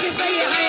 Just say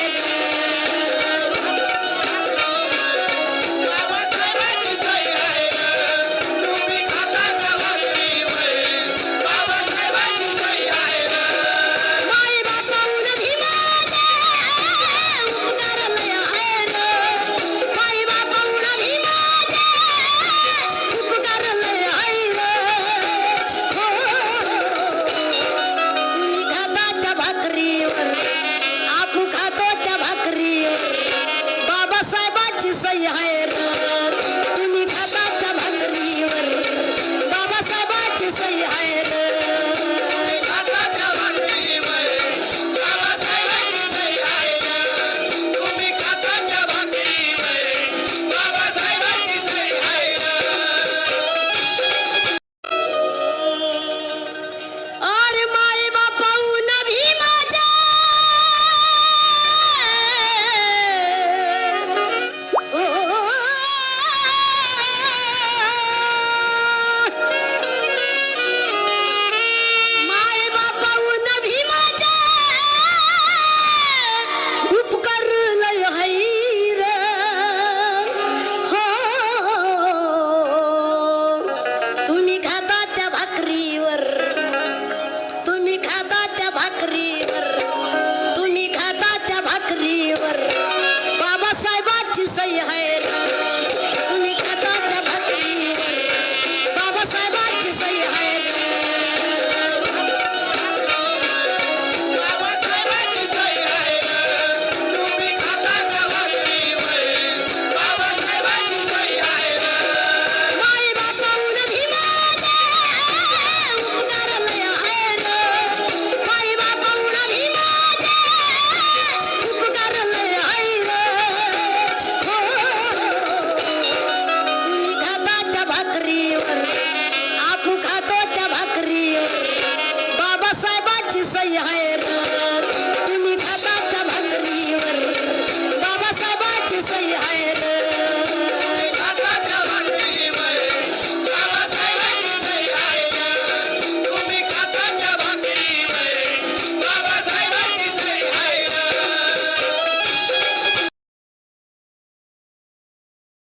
भाकरीवर. तुम्ही खाता त्या भाकरीवर. बाबासाहेबांची सही आहे 这一黑。